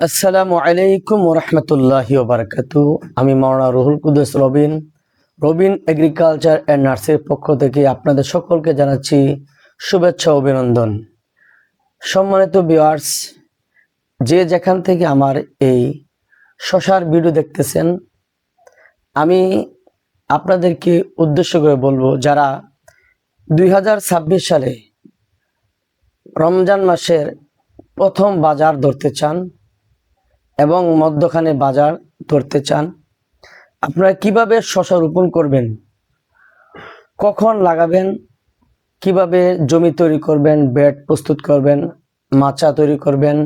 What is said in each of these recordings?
আসসালামু আলাইকুম রহমতুল্লাহি আমি মাওলানা রুহুল কুদ্দুস রবিন। রবিন এগ্রিকালচার অ্যান্ড নার্সের পক্ষ থেকে আপনাদের সকলকে জানাচ্ছি শুভেচ্ছা অভিনন্দন। সম্মানিত ভিউয়ার্স, যে যেখান থেকে আমার এই শশার ভিডিও দেখতেছেন, আমি আপনাদেরকে উদ্দেশ্য করে বলব, যারা দুই হাজার ছাব্বিশ সালে রমজান মাসের প্রথম বাজার ধরতে চান এবং মধ্যখানে বাজার ধরতে চান, আপনারা কীভাবে শশা রোপণ করবেন? কখন লাগাবেন? কীভাবে জমি তৈরি করবেন? বেড প্রস্তুত করবেন? মাচা তৈরি করবেন?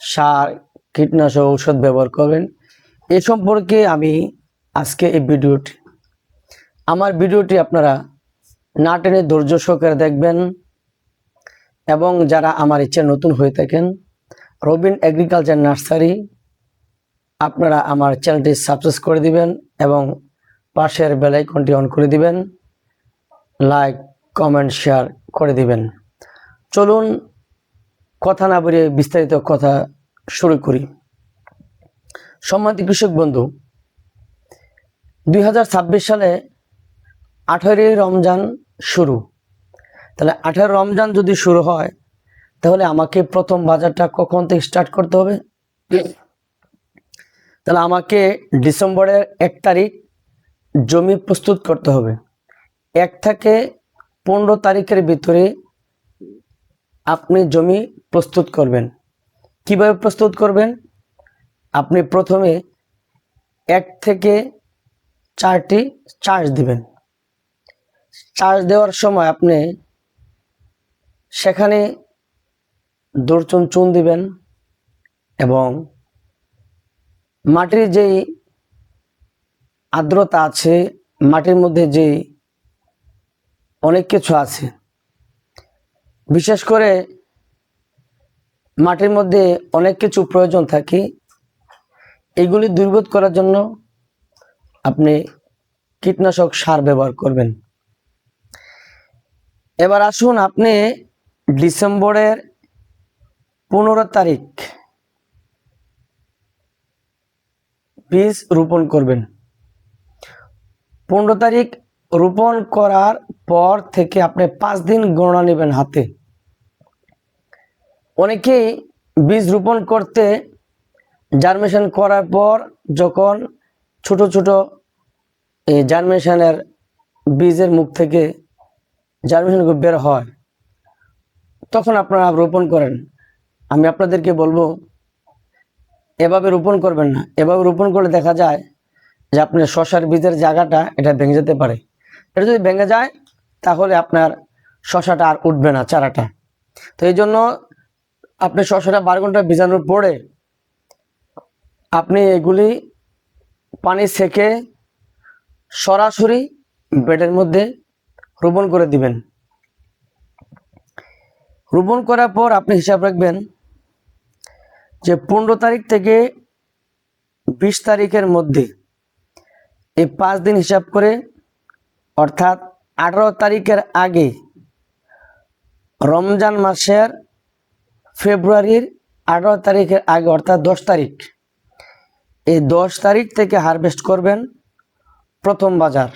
সার, কীটনাশক ঔষধ ব্যবহার করবেন? এ সম্পর্কে আমি আজকে এই ভিডিওটি, আমার ভিডিওটি আপনারা না টেনে ধৈর্য সহকারে দেখবেন এবং যারা আমার ইচ্ছে নতুন হয়ে থাকেন, রবিন এগ্রিকালচার নার্সারি আপনারা আমার চ্যানেলটি সাবস্ক্রাইব করে দিবেন এবং পাশের বেলাইকনটি অন করে দিবেন। লাইক কমেন্ট শেয়ার করে দিবেন। চলুন কথা না বলে বিস্তারিত কথা শুরু করি। সম্মানিত কৃষক বন্ধু, দুই হাজার ছাব্বিশ সালে আঠেরোই রমজান শুরু। তাহলে আঠেরো রমজান যদি শুরু হয়, তাহলে আমাকে প্রথম বাজারটা কখন থেকে স্টার্ট করতে হবে? তাহলে আমাকে ডিসেম্বরের এক তারিখ জমি প্রস্তুত করতে হবে। এক থেকে পনেরো তারিখের ভিতরে আপনি জমি প্রস্তুত করবেন। কীভাবে প্রস্তুত করবেন? আপনি প্রথমে এক থেকে চারটি চার্জ দিবেন। চার্জ দেওয়ার সময় আপনি সেখানে দর্চন চুন দিবেন এবং মাটির যেই আর্দ্রতা আছে, মাটির মধ্যে যে অনেক কিছু আছে, বিশেষ করে মাটির মধ্যে অনেক কিছু প্রয়োজন থাকে, এগুলি দুর্বোধ করার জন্য আপনি কীটনাশক সার ব্যবহার করবেন। এবার আসুন আপনি ডিসেম্বরের পনেরো তারিখ বীজ রোপণ করবেন। পনেরো তারিখ রোপণ করার পর থেকে আপনি পাঁচ দিন গণনা নেবেন হাতে। অনেকেই বীজ রোপণ করতে জার্মেশন করার পর যখন ছোট ছোট, এই জার্মেশনের বীজের মুখ থেকে জার্মেশন বের হয়, তখন আপনারা রোপণ করেন। আমি আপনাদেরকে বলব এভাবে রোপণ করবেন না। এভাবে রোপণ করলে দেখা যায় যে আপনার শশার বীজের জায়গাটা এটা ভেঙে যেতে পারে। এটা যদি ভেঙে যায়, তাহলে আপনার শশাটা আর উঠবে না চারাটা। তো এই জন্য আপনি শশাটা বারো ঘণ্টা ভিজানোর পরে আপনি এগুলি পানি সেকে সরাসরি বেডের মধ্যে রোপণ করে দিবেন। রোপণ করার পর আপনি হিসাব রাখবেন যে পনেরো তারিখ থেকে বিশ তারিখের মধ্যে এই পাঁচ দিন হিসাব করে, অর্থাৎ আঠারো তারিখের আগে রমজান মাসের ফেব্রুয়ারির আঠারো তারিখের আগে, অর্থাৎ দশ তারিখ, এই দশ তারিখ থেকে হারভেস্ট করবেন প্রথম বাজার।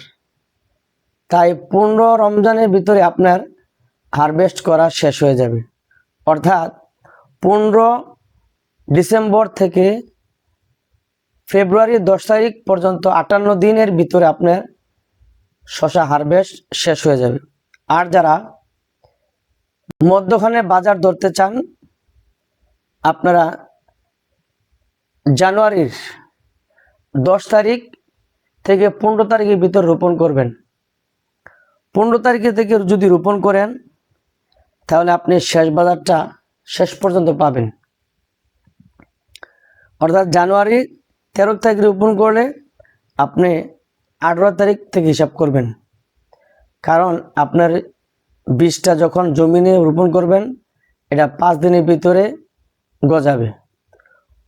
তাই পনেরো রমজানের ভিতরে আপনার হারভেস্ট করা শেষ হয়ে যাবে। অর্থাৎ পনেরো ডিসেম্বর থেকে ফেব্রুয়ারি দশ তারিখ পর্যন্ত আটান্ন দিনের ভিতরে আপনার শশা হারভেস্ট শেষ হয়ে যাবে। আর যারা মধ্যখানে বাজার ধরতে চান, আপনারা জানুয়ারির দশ তারিখ থেকে পনেরো তারিখের ভিতর রোপণ করবেন। পনেরো তারিখে থেকে যদি রোপণ করেন, তাহলে আপনি শেষ বাজারটা শেষ পর্যন্ত পাবেন। অর্থাৎ জানুয়ারি তেরো তারিখ রোপণ করলে আপনি আঠেরো তারিখ থেকে হিসাব করবেন। কারণ আপনার বীজটা যখন জমিনে রোপণ করবেন, এটা পাঁচ দিনের ভিতরে গজাবে।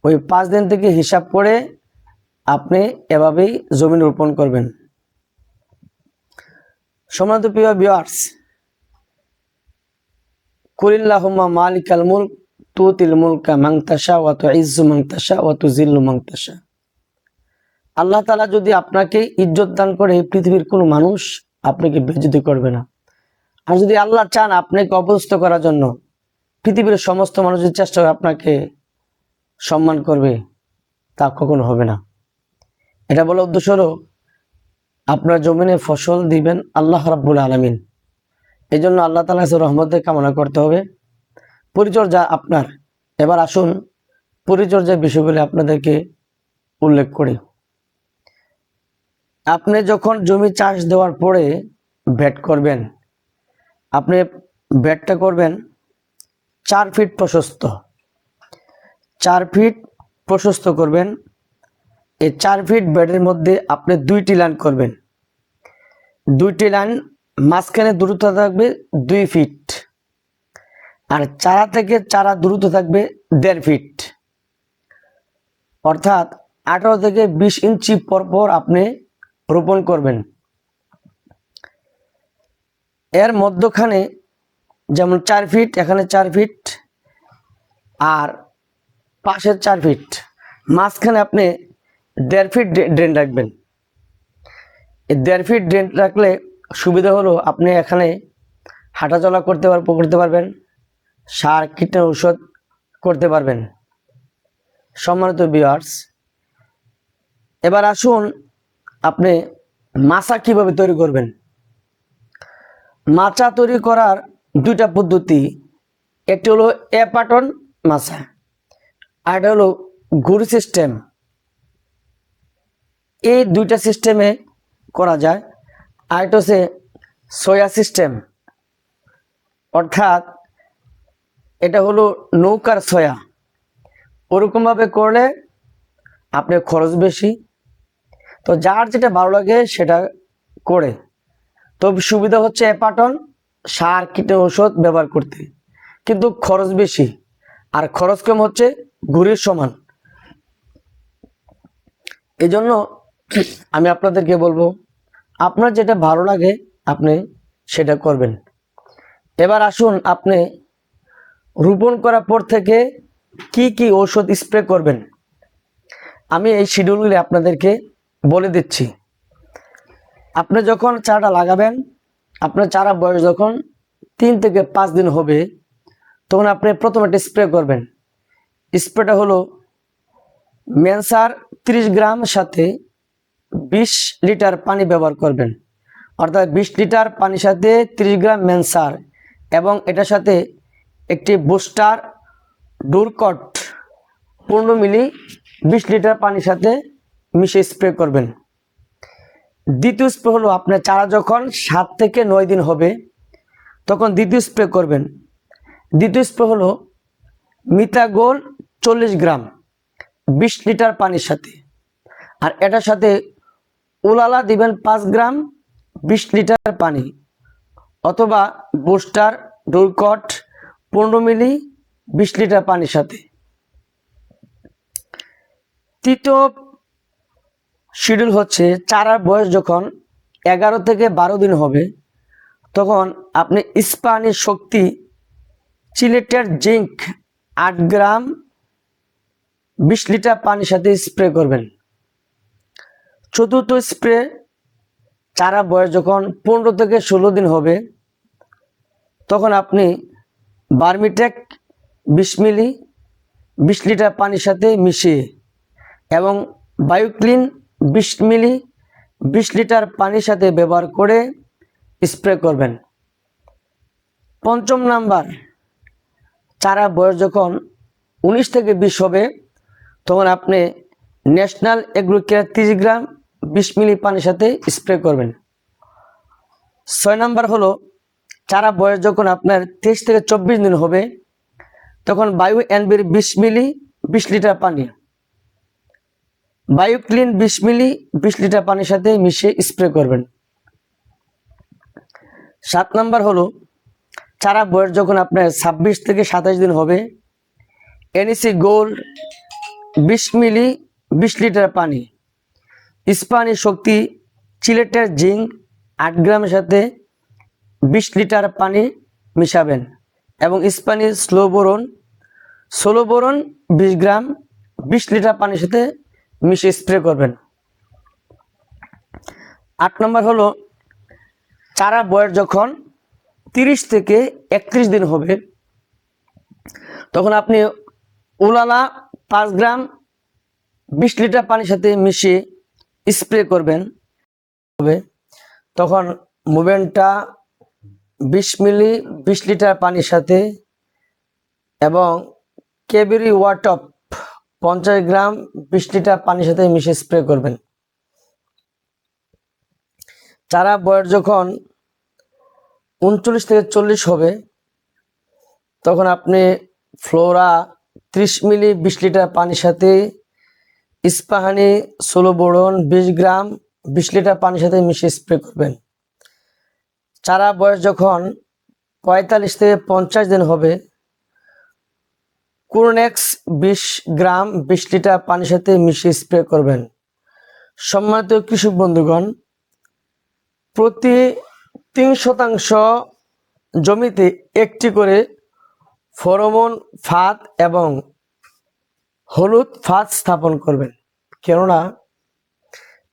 ওই পাঁচ দিন থেকে হিসাব করে আপনি এভাবেই জমিন রোপণ করবেন। সমান্ত প্রিয় বিয়ার্স কুলিল্লাহুম্মা মালিকাল মুলক তু তিল মুলকা মাংতাসা ওয়াতু ইজ্জু মাংতাসা ওয়াতু জিল্লু মাংতাসা আল্লাহ তালা যদি আপনাকে ইজ্জত দান করে পৃথিবীর কোনো মানুষ, আপনাকে বেজতি করবে না। আর যদি আল্লাহ চান আপনাকে অপদস্থ করার জন্য, পৃথিবীর সমস্ত মানুষের চেষ্টা আপনাকে সম্মান করবে, তা কখনো হবে না। এটা বলার উদ্দেশ্য হলো, আপনার জমিনে ফসল দিবেন আল্লাহ রাব্বুল আলমিন। এই জন্য আল্লাহ তালা কাছে রহমতের কামনা করতে হবে। পরিচর্যা আপনার। এবার আসুন পরিচর্যার বিষয়গুলি আপনাদেরকে উল্লেখ করি। আপনি যখন জমি চাষ দেওয়ার পরে ব্যাট করবেন, আপনি ব্যাটটা করবেন চার ফিট প্রশস্ত। চার ফিট প্রশস্ত করবেন, এই চার ফিট ব্যাটের মধ্যে আপনি দুইটি লাইন করবেন। দুইটি লাইন মাঝখানে দূরত্ব থাকবে দুই ফিট। আর চারা থেকে চারা দূরত্ব থাকবে দেড় ফিট অর্থাৎ আঠারো থেকে বিশ ইঞ্চি পর পর আপনি রোপণ করবেন। এর মধ্যখানে যেমন চার ফিট এখানে চার ফিট আর পাশের চার ফিট মাঝখানে আপনি দেড় ফিট ড্রেন রাখবেন। এই দেড় ফিট ড্রেন রাখলে সুবিধা হলো আপনি এখানে হাঁটাচলা করতে পার করতে পারবেন। সার কীটনাশক ঔষধ করতে পারবেন। সম্মানিত বিয়ার্স এবার আসুন আপনি মাছা কীভাবে তৈরি করবেন? মাচা তৈরি করার দুইটা পদ্ধতি, একটি হলো এ পাটন মাছা আর একটা হলো গুড় সিস্টেম এই দুইটা সিস্টেমে করা যায়, আর একটা হচ্ছে সোয়া সিস্টেম অর্থাৎ এটা হলো নৌকার সয়া। ওরকমভাবে করলে আপনার খরচ বেশি। তো যার যেটা ভালো লাগে সেটা করে। তো সুবিধা হচ্ছে অ্যাপাটন সার, কীট ঔষধ ব্যবহার করতে। কিন্তু খরচ বেশি। আর খরচ কম হচ্ছে ঘুরির সমান। এই জন্য আমি আপনাদেরকে বলব, আপনার যেটা ভালো লাগে আপনি সেটা করবেন। এবার আসুন আপনি রোপণ করার পর থেকে কি কি ঔষধ স্প্রে করবেন? আমি এই শিডিউলগুলি আপনাদেরকে বলে দিচ্ছি। আপনি যখন চারাটা লাগাবেন, আপনার চারা বয়স যখন তিন থেকে পাঁচ দিন হবে, তখন আপনি প্রথমে একটা স্প্রে করবেন। স্প্রেটা হলো মেনসার 30 গ্রাম সাথে 20 লিটার পানি ব্যবহার করবেন। অর্থাৎ 20 লিটার পানির সাথে 30 গ্রাম মেনসার এবং এটার সাথে একটি বুস্টার ডোরকট পনেরো মিলি বিশ লিটার পানির সাথে মিশে স্প্রে করবেন। দ্বিতীয় স্প্রে হলো আপনার চারা যখন সাত থেকে নয় দিন হবে, তখন দ্বিতীয় স্প্রে করবেন। দ্বিতীয় স্প্রে হলো মিতাগোল চল্লিশ গ্রাম বিশ লিটার পানির সাথে। আর এটার সাথে উলালা দিবেন পাঁচ গ্রাম বিশ লিটার পানি অথবা বুস্টার ডোরকট পনেরো মিলি, বিশ লিটার পানির সাথে। তৃতীয় শিডিউল হচ্ছে চারার বয়স যখন এগারো থেকে বারো দিন হবে, তখন আপনি ইস্পানি শক্তি, চিলেটের জিঙ্ক আট গ্রাম, বিশ লিটার পানির সাথে স্প্রে করবেন। চতুর্থ স্প্রে চারা বয়স যখন পনেরো থেকে ষোলো দিন হবে, তখন আপনি বার্মিটেক বিশ মিলি, বিশ লিটার পানির সাথে মিশিয়ে এবং বায়োক্লিন বিশ মিলি, বিশ লিটার পানির সাথে ব্যবহার করে স্প্রে করবেন। পঞ্চম নাম্বার, চারা বয়স যখন উনিশ থেকে বিশ হবে, তখন আপনি ন্যাশনাল এগ্রোকেয়ার তিরিশ গ্রাম বিশ মিলি পানির সাথে স্প্রে করবেন। ছয় নাম্বার হলো চারা বয়স যখন আপনার তেইশ থেকে চব্বিশ দিন হবে, তখন বায়ু এনবির বিশ মিলি, বিশ লিটার পানি। বায়ু ক্লিন বিশ মিলি, বিশ লিটার পানির সাথে মিশিয়ে স্প্রে করবেন। সাত নাম্বার হলো, চারা বয়স যখন আপনার ছাব্বিশ থেকে সাতাশ দিন হবে, এনইসি গোল্ড বিশ মিলি, বিশ লিটার পানি। ইস্পানি শক্তি, চিলেটের জিঙ্ক আট গ্রামের সাথে বিশ লিটার পানি মিশাবেন এবং স্পানি স্লো বোরন ষোলো বোরন বিশ গ্রাম বিশ লিটার পানির সাথে মিশিয়ে স্প্রে করবেন। আট নম্বর হলো চারা বয়স যখন তিরিশ থেকে একত্রিশ দিন হবে, তখন আপনি উলালা পাঁচ গ্রাম বিশ লিটার পানির সাথে মিশিয়ে স্প্রে করবেন। হবে তখন মুভমেন্টটা বিশ মিলি, বিশ লিটার পানির সাথে এবং কেবেরি ওয়াটপ পঞ্চাশ গ্রাম বিশ লিটার পানির সাথে মিশে স্প্রে করবেন। চারা বয়স যখন উনচল্লিশ থেকে চল্লিশ হবে, তখন আপনি ফ্লোরা ত্রিশ মিলি, বিশ লিটার পানির সাথে ইস্পাহানি, ষোলো বোড়ন বিশ গ্রাম বিশ লিটার পানির সাথে মিশিয়ে স্প্রে করবেন। চারা বয়স যখন পঁয়তাল্লিশ থেকে পঞ্চাশ দিন হবে কুরনেক্স বিশ গ্রাম বিশ লিটার পানির সাথে মিশিয়ে স্প্রে করবেন। সম্মানিত কৃষক বন্ধুগণ, প্রতি তিন শতাংশ জমিতে একটি করে ফরমন ফাঁদ এবং হলুদ ফাঁদ স্থাপন করবেন। কেননা,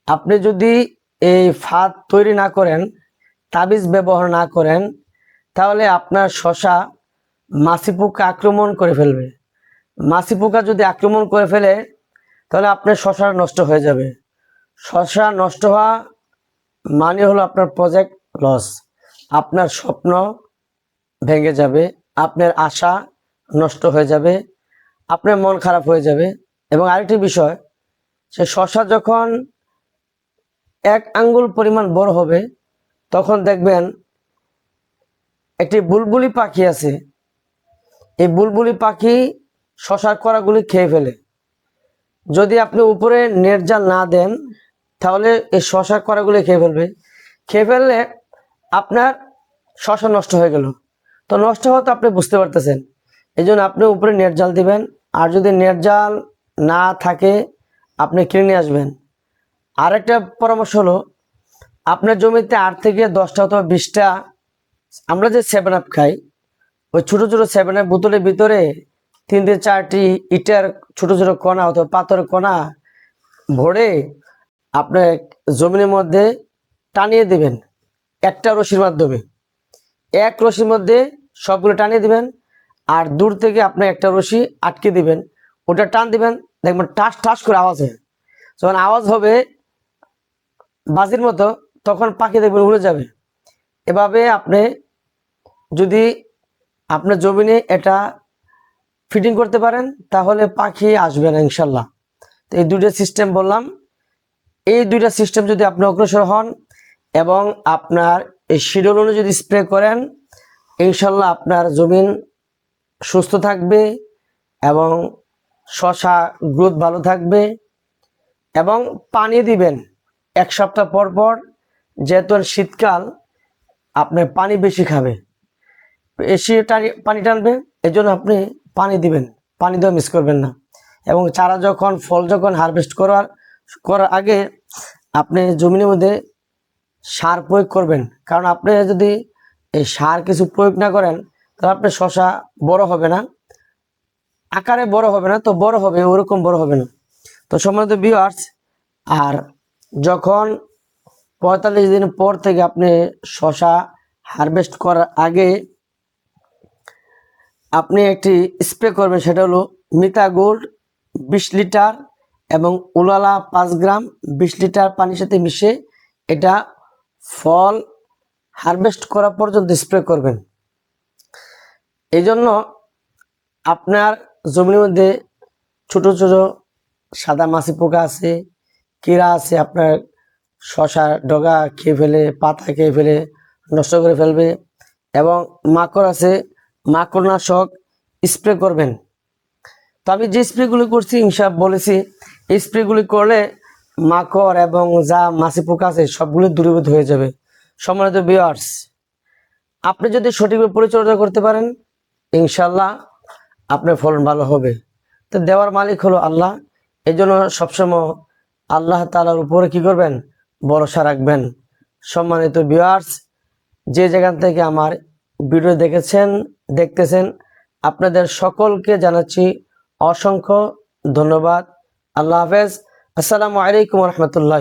আপনি যদি এই ফাঁদ তৈরি না করেন তাবিজ ব্যবহার না করেন, তাহলে আপনার শশা মাছি পোকা আক্রমণ করে ফেলবে। মাছি পোকা যদি আক্রমণ করে ফেলে, তাহলে আপনার শশা নষ্ট হয়ে যাবে। শশা নষ্ট হওয়া মানে হলো আপনার প্রজেক্ট লস আপনার স্বপ্ন ভেঙে যাবে, আপনার আশা নষ্ট হয়ে যাবে, আপনার মন খারাপ হয়ে যাবে। এবং আরেকটি বিষয়, সে শশা যখন এক আঙ্গুল পরিমাণ বড় হবে তখন দেখবেন একটি বুলবুলি পাখি আছে। এই বুলবুলি পাখি শশার করাগুলি খেয়ে ফেলে। যদি আপনি উপরে নেট জাল না দেন, তাহলে এই শশার করাগুলি খেয়ে ফেলবে। খেয়ে ফেললে আপনার শশা নষ্ট হয়ে গেল। তো নষ্ট হওয়া তো আপনি বুঝতে পারতেছেন। এই জন্য আপনি উপরে নেট জাল দিবেন। আর যদি নেট জাল না থাকে, আপনি কিনে আসবেন। আরেকটা পরামর্শ হলো আপনার জমিতে আট থেকে দশটা অথবা বিশটা, আমরা যে সেভেন আপ খাই, ওই ছোটো ছোটো সেভেন আপ বোতলের ভিতরে তিন থেকে চারটি ইটার ছোটো ছোটো কণা অথবা পাথরের কণা ভরে আপনার জমিনের মধ্যে টানিয়ে দেবেন একটা রশির মাধ্যমে। এক রশির মধ্যে সবগুলো টানিয়ে দিবেন আর দূর থেকে আপনি একটা রশি আটকে দিবেন। ওটা টান দিবেন, দেখবেন টাস টাস করে আওয়াজ হয়। যখন আওয়াজ হবে, বাজির মতো তখন পাখি দেখবেন উড়ে যাবে। এভাবে আপনি যদি আপনার জমিনে এটা ফিটিং করতে পারেন, তাহলে পাখি আসবে না, ইনশাল্লাহ। তো এই দুইটা সিস্টেম বললাম। এই দুইটা সিস্টেম যদি আপনি অগ্রসর হন এবং আপনার এই শিডিউল যদি স্প্রে করেন, ইনশাল্লাহ আপনার জমিন সুস্থ থাকবে এবং শশা গ্রোথ ভালো থাকবে এবং পানি দিবেন এক সপ্তাহ পর পর। যেহেতু শীতকাল আপনার পানি বেশি খাবে। বেশি টানি পানি টানবে এই জন্য আপনি পানি দিবেন। পানি দেওয়া মিস করবেন না। এবং চারা যখন, ফল যখন হারভেস্ট করার করার আগে আপনি জমিনের মধ্যে সার প্রয়োগ করবেন। কারণ আপনি যদি এই সার কিছু প্রয়োগ না করেন, তাহলে আপনার শশা বড় হবে না। আকারে বড় হবে না, তো বড় হবে, ওরকম বড় হবে না। তো সম্মানিত ভিউয়ার্স আর যখন পঁয়তাল্লিশ দিন পর থেকে আপনি শশা হারভেস্ট করার আগে আপনি একটি স্প্রে করবেন, সেটা হলো মিতা গোল্ড বিশ লিটার এবং উলালা পাঁচ গ্রাম বিশ লিটার পানির সাথে মিশে এটা ফল হারভেস্ট করা পর্যন্ত স্প্রে করবেন। এই জন্য আপনার জমির মধ্যে ছোট ছোট সাদা মাছি পোকা আছে, কীরা আছে আপনার শশা ডগা খেয়ে ফেলে, পাতা খেয়ে ফেলে, নষ্ট করে ফেলবে এবং মাকড় আছে, মাকড়নাশক স্প্রে করবেন। তো আমি যে স্প্রেগুলি করছি ইনসাফ বলেছি, এই স্প্রেগুলি করলে মাকড় এবং যা মাছি পোকা আছে সবগুলো দূরীভূত হয়ে যাবে। সম্মানিত বিয়ার্স আপনি যদি সঠিকভাবে পরিচর্যা করতে পারেন ইনশাল্লাহ আপনার ফলন ভালো হবে। তো দেওয়ার মালিক হলো আল্লাহ। এই জন্য সবসময় আল্লাহ তালার উপরে কি করবেন? ভরসা রাখবেন। সম্মানিত ভিউয়ার্স যে যেখান থেকে আমার ভিডিও দেখেছেন, দেখতেছেন, আপনাদের সকলকে জানাচ্ছি অসংখ্য ধন্যবাদ। আল্লাহ হাফেজ। আসসালামু আলাইকুম রহমতুল্লাহ